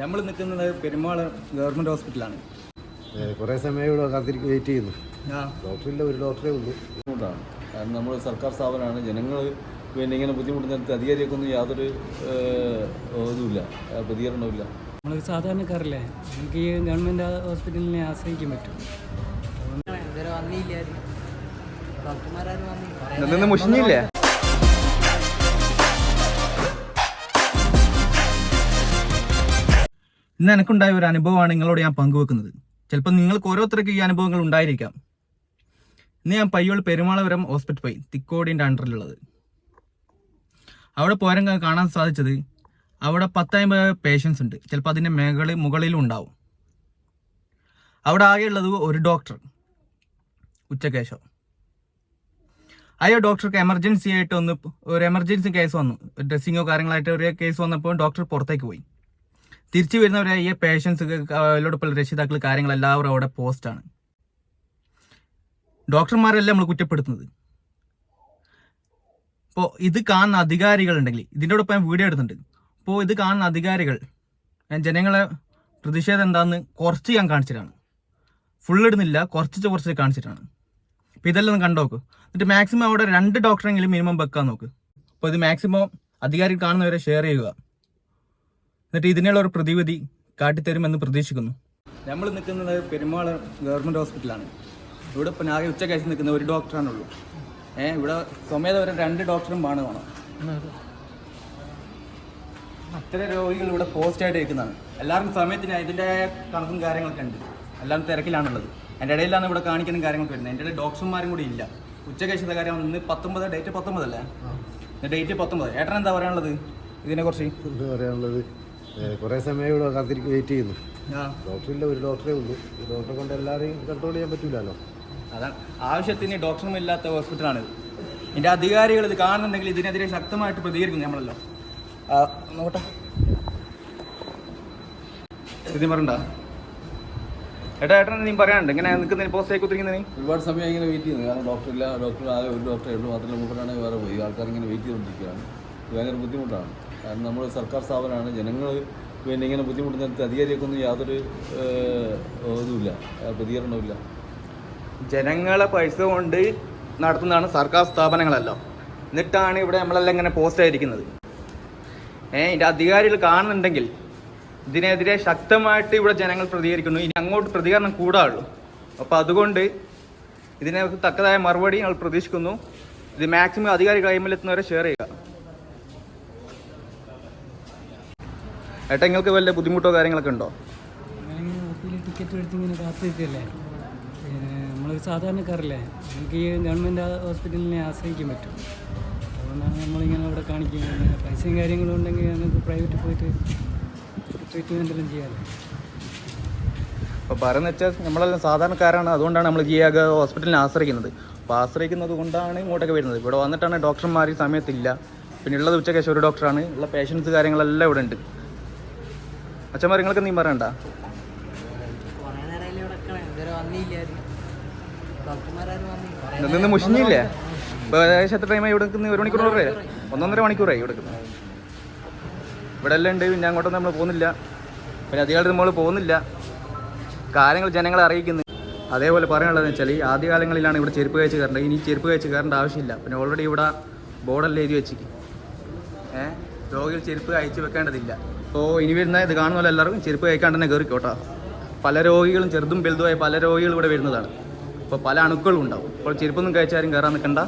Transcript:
നമ്മൾ നിൽക്കുന്നത് പെരുമാൾ ഗവൺമെന്റ് ഹോസ്പിറ്റലാണ്. കുറേ സമയം ഇവിടെ കാത്തിരിക്കും വെയിറ്റ് ചെയ്യുന്നു. ഡോക്ടറില്ല ഒരു ഡോക്ടറേ ഉള്ളൂ. ബുദ്ധിമുട്ടാണ്. കാരണം നമ്മൾ സർക്കാർ സ്ഥാപനമാണ്. ജനങ്ങൾ പിന്നെ ഇങ്ങനെ ബുദ്ധിമുട്ടുന്നിടത്ത് അധികാരികൾക്കൊന്നും യാതൊരു ഇതുമില്ല പ്രതികരണമില്ല നമ്മൾ സാധാരണക്കാരല്ലേ? നമുക്ക് ഈ ഗവൺമെന്റ് ഹോസ്പിറ്റലിനെ ആശ്രയിക്കാൻ പറ്റും. ഡോക്ടർമാരും വന്നില്ല. ഇന്ന് എനിക്കുണ്ടായ ഒരു അനുഭവമാണ് നിങ്ങളോട് ഞാൻ പങ്കുവെക്കുന്നത്. ചിലപ്പോൾ നിങ്ങൾക്ക് ഓരോരുത്തർക്കും ഈ അനുഭവങ്ങൾ ഉണ്ടായിരിക്കാം. ഇന്ന് ഞാൻ പയ്യോൾ പെരുമാളപുരം ഹോസ്പിറ്റൽ പോയി തിക്കോടിന്റെ അണ്ടറിലുള്ളത് അവിടെ പോരാൻ കാണാൻ സാധിച്ചത് അവിടെ പത്തമ്പത് പേഷ്യൻസ് ഉണ്ട്. ചിലപ്പോൾ അതിന്റെ മേഖല മുകളിലും ഉണ്ടാവും. അവിടെ ആകെയുള്ളത് ഒരു ഡോക്ടർ ഉച്ചകേശോ അയ്യോ ഡോക്ടർക്ക് എമർജൻസി ആയിട്ട് ഒന്ന് ഒരു എമർജൻസി കേസ് വന്നു. ഡ്രസ്സിങ്ങോ കാര്യങ്ങളായിട്ട് ഒരു കേസ് വന്നപ്പോൾ ഡോക്ടർ പുറത്തേക്ക് പോയി. തിരിച്ചു വരുന്നവരെ ഈ പേഷ്യൻസ് അവരോടൊപ്പം രക്ഷിതാക്കൾ കാര്യങ്ങൾ എല്ലാവരും അവിടെ പോസ്റ്റാണ് ഡോക്ടർമാരെല്ലാം നമ്മൾ കുറ്റപ്പെടുത്തുന്നത്. ഇപ്പോൾ ഇത് കാണുന്ന അധികാരികൾ ഉണ്ടെങ്കിൽ ഞാൻ വീഡിയോ എടുത്തിട്ടുണ്ട്. അപ്പോൾ ഇത് കാണുന്ന അധികാരികൾ ജനങ്ങളെ പ്രതിഷേധം എന്താണെന്ന് കുറച്ച് ഞാൻ കാണിച്ചിട്ടാണ്. ഫുൾ ഇടുന്നില്ല കുറച്ച് കുറച്ച് കാണിച്ചിട്ടാണ്. അപ്പോൾ ഇതെല്ലാം കണ്ടു നോക്ക് എന്നിട്ട് മാക്സിമം അവിടെ രണ്ട് ഡോക്ടറെങ്കിലും മിനിമം വെക്കാൻ നോക്ക്. അപ്പോൾ ഇത് മാക്സിമം അധികാരി കാണുന്നവരെ ഷെയർ ചെയ്യുക. എന്നിട്ട് ഇതിനുള്ള ഒരു പ്രതിവിധി കാട്ടിത്തരുമെന്ന് പ്രതീക്ഷിക്കുന്നു. നമ്മൾ നിൽക്കുന്നത് പെരുമാൾ ഗവൺമെന്റ് ഹോസ്പിറ്റലാണ്. ഇവിടെ ഇപ്പം ആകെ ഉച്ച കഴിച്ച് നിൽക്കുന്ന ഒരു ഡോക്ടറാണുള്ളൂ ഏഹ് ഇവിടെ സ്വമേധ വരെ രണ്ട് ഡോക്ടറും വേണം വേണം. അത്ര രോഗികൾ ഇവിടെ പോസ്റ്റായിട്ട് ഇരിക്കുന്നതാണ് എല്ലാവരും സമയത്തിന് ഇതിന്റെ കണക്കും കാര്യങ്ങളൊക്കെ ഉണ്ട്. എല്ലാം തിരക്കിലാണുള്ളത്. എന്റെ ഇടയിലാണ് ഇവിടെ കാണിക്കുന്ന കാര്യങ്ങളൊക്കെ വരുന്നത്. എന്റെ ഇടയിൽ ഡോക്ടർമാരും കൂടി ഇല്ല. ഉച്ചകഴിച്ചത്തെ കാര്യം ഇന്ന് പത്തൊമ്പത് ഡേറ്റ് പത്തൊമ്പതല്ലേ? ഡേറ്റ് പത്തൊമ്പത്. ഏട്ടൻ എന്താ പറയാനുള്ളത് ഇതിനെക്കുറിച്ച്? എന്താ പറയാനുള്ളത്? കുറേ സമയം ഇവിടെ കാത്തിരിക്കും വെയിറ്റ് ചെയ്യുന്നു. ആ. ഡോക്ടറില്ല ഒരു ഡോക്ടറേ ഉള്ളൂ. ഈ ഡോക്ടറെ കൊണ്ട് എല്ലാവരെയും കൺട്രോൾ ചെയ്യാൻ പറ്റില്ലല്ലോ അതാണ്. ആവശ്യത്തിന് ഡോക്ടറും ഇല്ലാത്ത ഹോസ്പിറ്റലാണിത് ഇതിന്റെ അധികാരികൾ ഇത് കാണുന്നുണ്ടെങ്കിൽ ഇതിനെതിരെ ശക്തമായിട്ട് പ്രതികരിക്കും നമ്മളല്ലോ. നോക്കട്ടെ. സ്ഥിതി പറണ്ട ഏട്ടാ ഏട്ടൻ നീ പറയാനുണ്ട്. ഇങ്ങനെ നിൽക്കുന്നതിന് പോസ്റ്റേക്ക് കുത്തിരിക്കുന്നതിന് ഒരുപാട് സമയം ഇങ്ങനെ വെയിറ്റ് ചെയ്യുന്നു. കാരണം ഡോക്ടർ ഇല്ല ഡോക്ടർ ആകെ ഒരു ഡോക്ടറേ ഉള്ളൂ. മാത്രമല്ല മുമ്പിലാണെങ്കിൽ വേറെ പോയി. ആൾക്കാർ ഇങ്ങനെ വെയിറ്റ് ചെയ്തുകൊണ്ടിരിക്കുകയാണ്. ഭയങ്കര ബുദ്ധിമുട്ടാണ്. കാരണം നമ്മൾ സർക്കാർ സ്ഥാപനമാണ്. ജനങ്ങൾ പിന്നെ ഇങ്ങനെ ബുദ്ധിമുട്ടുന്നിടത്ത് അധികാരികൾക്കൊന്നും യാതൊരു ഇതുമില്ല പ്രതികരണവുമില്ല. ജനങ്ങളെ പൈസ കൊണ്ട് നടത്തുന്നതാണ് സർക്കാർ സ്ഥാപനങ്ങളല്ല. എന്നിട്ടാണ് ഇവിടെ നമ്മളെല്ലാം ഇങ്ങനെ പോസ്റ്റ് ആയിരിക്കുന്നത്. ഏഹ് ഇതിന്റെ അധികാരികൾ കാണുന്നുണ്ടെങ്കിൽ ഇതിനെതിരെ ശക്തമായിട്ട് ഇവിടെ ജനങ്ങൾ പ്രതികരിക്കുന്നു. ഇനി അങ്ങോട്ട് പ്രതികരണം കൂടാറുള്ളൂ. അപ്പോൾ അതുകൊണ്ട് ഇതിനെ തക്കതായ മറുപടി ഞങ്ങൾ പ്രതീക്ഷിക്കുന്നു. ഇത് മാക്സിമം അധികാരി കൈമിലെത്തുന്നവരെ ഷെയർ ചെയ്യുക. ഏട്ടാ നിങ്ങൾക്ക് വല്ല ബുദ്ധിമുട്ടോ കാര്യങ്ങളൊക്കെ ഉണ്ടോ? ടിക്കറ്റ് എടുത്ത് ഇങ്ങനെ കാത്തു നിൽക്കല്ലേ പിന്നെ നമ്മളൊരു സാധാരണക്കാരല്ലേ. നമുക്ക് ഈ ഗവൺമെന്റ് ഹോസ്പിറ്റലിനെ ആശ്രയിക്കാൻ പറ്റും. അതുകൊണ്ടാണ് നമ്മളിങ്ങനെ അവിടെ കാണിക്കുന്നത്. പൈസയും കാര്യങ്ങളും ഉണ്ടെങ്കിൽ നമുക്ക് പ്രൈവറ്റ് പോയിട്ട് ട്രീറ്റ്മെന്റ് എല്ലാം ചെയ്യാമല്ലോ അപ്പോൾ പറയുന്നത് വെച്ചാൽ നമ്മളെല്ലാം സാധാരണക്കാരാണ്. അതുകൊണ്ടാണ് നമ്മൾ ജിയാഗ ഹോസ്പിറ്റലിനെ ആശ്രയിക്കുന്നത്. അപ്പോൾ ആശ്രയിക്കുന്നത് കൊണ്ടാണ് ഇങ്ങോട്ടൊക്കെ വരുന്നത്. ഇവിടെ വന്നിട്ടാണ് ഡോക്ടർമാർ സമയത്തില്ല പിന്നെ ഉള്ളത് ഉച്ചയ്ക്ക് ഒരു ഡോക്ടറാണ് ഉള്ള പേഷ്യൻസ് കാര്യങ്ങളെല്ലാം ഇവിടെ ഉണ്ട്. അച്ഛന്മാർ നിങ്ങൾക്ക് നീ പറയണ്ട. നിന്ന് മുഷിഞ്ഞില്ലേ? ഇപ്പൊ ഏകദേശം എത്ര ടൈമായി ഇവിടെ നിൽക്കുന്നത് ഒരു മണിക്കൂർ വരെ ഒന്നൊന്നര മണിക്കൂറായി ഇവിടെ നിൽക്കുന്നത് ഇവിടെ എല്ലാം ഉണ്ട് പിന്നെ അങ്ങോട്ടൊന്നും നമ്മൾ പോകുന്നില്ല. പിന്നെ അധികാലത്ത് നമ്മൾ പോകുന്നില്ല. കാര്യങ്ങൾ ജനങ്ങളെ അറിയിക്കുന്നു. അതേപോലെ പറയാനുള്ളതെന്ന് വെച്ചാൽ ഈ ആദ്യകാലങ്ങളിലാണ് ഇവിടെ ചെരുപ്പ് കഴിച്ച് കയറേണ്ടത്. ഇനി ചെരുപ്പ് കഴിച്ച് കയറേണ്ട ആവശ്യമില്ല. പിന്നെ ഓൾറെഡി ഇവിടെ ബോർഡെല്ലാം എഴുതി വെച്ചിട്ട് ഏഹ് രോഗികൾ ചെരുപ്പ് അയച്ചു വെക്കേണ്ടതില്ല. അപ്പോൾ ഇനി വരുന്ന ഇത് കാണുന്ന എല്ലാവർക്കും ചെരുപ്പ് കഴിക്കാണ്ട് തന്നെ കയറിക്കോട്ടോ പല രോഗികളും ചെറുതും വലുതുമായ പല രോഗികളും ഇവിടെ വരുന്നതാണ്. അപ്പോൾ പല അണുക്കളും ഉണ്ടാവും. അപ്പോൾ ചെരുപ്പൊന്നും കഴിച്ചാലും കയറാൻ നിൽക്കണ്ട